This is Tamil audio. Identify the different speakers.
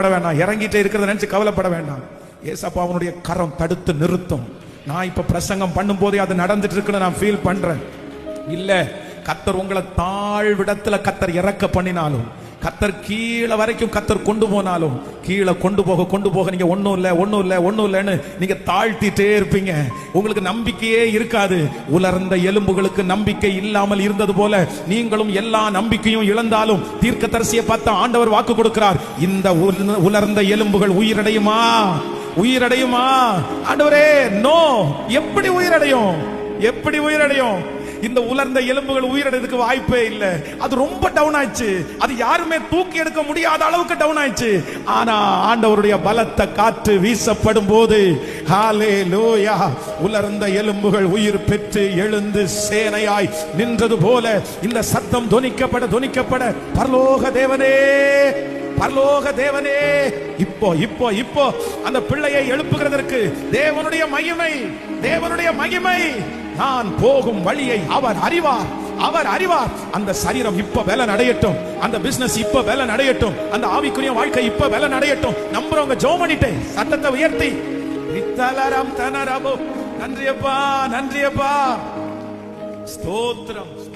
Speaker 1: பட வேண்டாம். இறங்கிட்டே இருக்கிறத நினைச்சு கவலைப்பட வேண்டாம். ஏசப்பா அவனுடைய கரம் தடுத்து நிறுத்தும். நான் இப்ப பிரசங்கம் பண்ணும் போதே அது நடந்துட்டு இருக்குன்னு நான் ஃபீல் பண்றேன். இல்ல கத்தர் உங்களை தாழ்விடத்துல கத்தர் இறக்க பண்ணினாலும் கத்தர் கீழே வரைக்கும் கத்தர் கொண்டு போனாலும் கீழே கொண்டு போக கொண்டு போக நீங்க ஒன்றும் இல்லை ஒன்றும் இல்லை ஒன்றும் இல்லைன்னு நீங்க தாழ்த்திட்டே இருப்பீங்க. உங்களுக்கு நம்பிக்கையே இருக்காது. உலர்ந்த எலும்புகளுக்கு நம்பிக்கை இல்லாமல் இருந்தது போல நீங்களும் எல்லா நம்பிக்கையும் இழந்தாலும் தீர்க்க தரிசியை பார்த்த ஆண்டவர் வாக்கு கொடுக்கிறார். இந்த உலர்ந்த எலும்புகள் உயிரடையுமா? உயிரடையுமா? ஆண்டவரே நோ எப்படி உயிரடையும்? எப்படி உயிரடையும்? இந்த உலர்ந்த எலும்புகள் உயிரடைறதுக்கு வாய்ப்பே இல்ல. அது ரொம்ப டவுன் ஆயிடுச்சு. அது யாருமே தூக்கி எடுக்க முடியாத அளவுக்கு டவுன் ஆயிடுச்சு. ஆனா ஆண்டவருடைய பலத்த காற்று வீசப்படும் போது ஹாலே லோயா உலர்ந்த எலும்புகள் உயிர் பெற்று எழுந்து சேனையாய் நின்றது போல இந்த சத்தம் துணிக்கப்பட துணிக்கப்பட பரலோக தேவனே பரலோக தேவனே இப்போ இப்போ இப்போ அந்த பிள்ளையை எழுப்புகிறதற்கு தேவனுடைய மகிமை தேவனுடைய மகிமை நான் போகும் வழியை அவர் அறிவார். அவர் அறிவார். அந்த சரீரம் இப்ப வேலை நடையட்டும். அந்த பிசினஸ் இப்ப வேலை நடையட்டும். அந்த ஆவிக்குரிய வாழ்க்கை இப்ப வேலை நடையட்டும். நம்புறவங்க ஜோ பண்ணிட்டு சத்தத்தை உயர்த்தி. நித்தலரம் நன்றியப்பா நன்றியப்பா. ஸ்தோத்திரம்